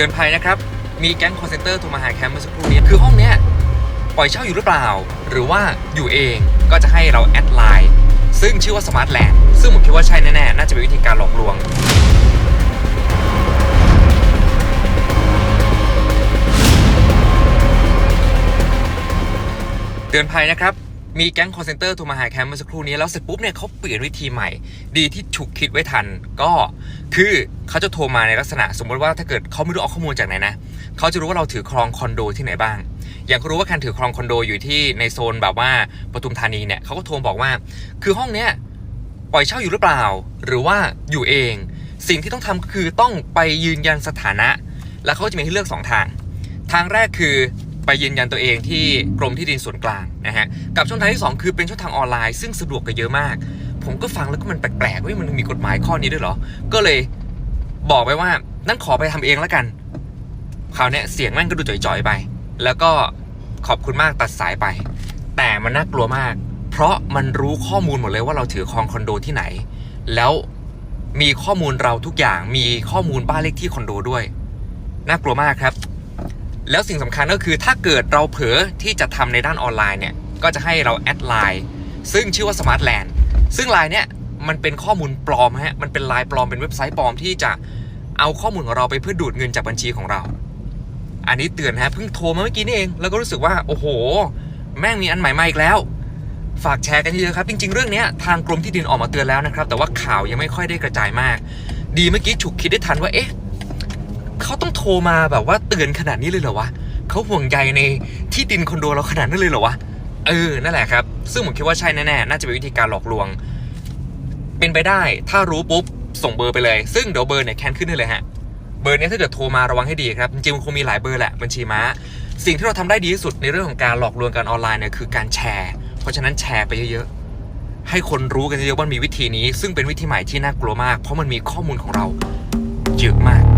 ตือนภัยนะครับ มีแก๊งคอนเซนเตอร์โทรมาหาแคมป์เมื่อสักครู่นี้คือห้องเนี้ยปล่อยเช่าอยู่หรือเปล่า หรือว่าอยู่เองก็จะให้เราแอดไลน์ซึ่งชื่อว่า Smart Land ซึ่งผมคิดว่าใช่แน่ๆ น่าจะเป็นวิธีการหลอกลวง เตือนภัยนะครับ มีแก๊งคอนเซนเตอร์โทรมาหาแคมป์เมื่อสักครู่นี้ แล้วเสร็จปุ๊บเนี่ยเขาเปลี่ยนวิธีใหม่ ดีที่ฉุกคิดไว้ทัน ก็คือเขาจะโทรมาในลักษณะ สมมติว่าถ้าเกิดเขาไม่รู้เอาข้อมูลจากไหนนะเขาจะรู้ว่าเราถือครองคอนโดที่ไหนบ้าง อย่างเขารู้ว่าแคนถือครองคอนโดอยู่ที่ในโซนแบบว่าปทุมธานีเนี่ยเขาก็โทรบอกว่า คือห้องเนี้ยปล่อยเช่าอยู่หรือเปล่า หรือว่าอยู่เอง สิ่งที่ต้องทำก็คือต้องไปยืนยันสถานะ แล้วเขาก็จะมีให้เลือกสองทาง ทางแรกคือ ไปยืนยันตัวเองที่กรมที่ดินส่วนกลางนะฮะกับช่องทางที่ 2 คือเป็นช่องทางออนไลน์ซึ่งสะดวกกว่าเยอะมาก ผมก็ฟังแล้วก็มันแปลกๆว่ามันมีกฎหมายข้อนี้ด้วยเหรอ ก็เลยบอกไปว่านั่นขอไปทำเองแล้วกันคราวนี้เสียงแม่งก็ดูจ่อยๆไป แล้วก็ขอบคุณมากตัดสายไป แต่มันน่ากลัวมาก เพราะมันรู้ข้อมูลหมดเลยว่าเราถือครองคอนโดที่ไหน แล้วมีข้อมูลเราทุกอย่างมีข้อมูลบ้านเลขที่คอนโดด้วย น่ากลัวมากครับ แล้วสิ่งสำคัญก็คือถ้าเกิดเราเผลอที่จะทำในด้านออนไลน์เนี่ยก็จะให้เราแอดไลน์ซึ่งชื่อว่า Smart Land ซึ่งไลน์เนี่ยมันเป็นข้อมูลปลอมฮะมันเป็นไลน์ปลอมเป็นเว็บไซต์ปลอมที่จะเอาข้อมูลของเราไปเพื่อดูดเงินจากบัญชีของเรา อันนี้เตือนฮะเพิ่งโทรมาเมื่อกี้นี่เอง แล้วก็รู้สึกว่าโอ้โห แม่งมีอันใหม่มาอีกแล้ว ฝากแชร์กันเยอะๆครับ จริง ๆ เรื่องเนี้ยทางกรมที่ดินออกมาเตือนแล้วนะครับ แต่ว่าข่าวยังไม่ค่อยได้กระจายมาก ดีเมื่อกี้ฉุกคิดได้ทันว่าเอ๊ะ เขาต้องโทรมาแบบว่าเตือนขนาดนี้เลยเหรอวะเขาห่วงใยในที่ดินคอนโดเราขนาดนั้นเลยเหรอวะเออนั่นแหละครับ ซึ่งผมคิดว่าใช่แน่ๆน่าจะเป็นวิธีการหลอกลวง เป็นไปได้ ถ้ารู้ปุ๊บส่งเบอร์ไปเลย ซึ่งเดี๋ยวเบอร์เนี่ยแคนขึ้นให้เลยฮะเบอร์เนี้ยถ้าเกิดโทรมาระวังให้ดีครับจริงๆมันคงมีหลายเบอร์แหละบัญชีม้า สิ่งที่เราทำได้ดีที่สุดในเรื่องของการหลอกลวงกันออนไลน์เนี่ยคือการแชร์ เพราะฉะนั้นแชร์ไปเยอะๆให้คนรู้กันเยอะว่ามีวิธีนี้ ซึ่งเป็นวิธีใหม่ที่น่ากลัวมาก เพราะมันมีข้อมูลของเราเยอะมาก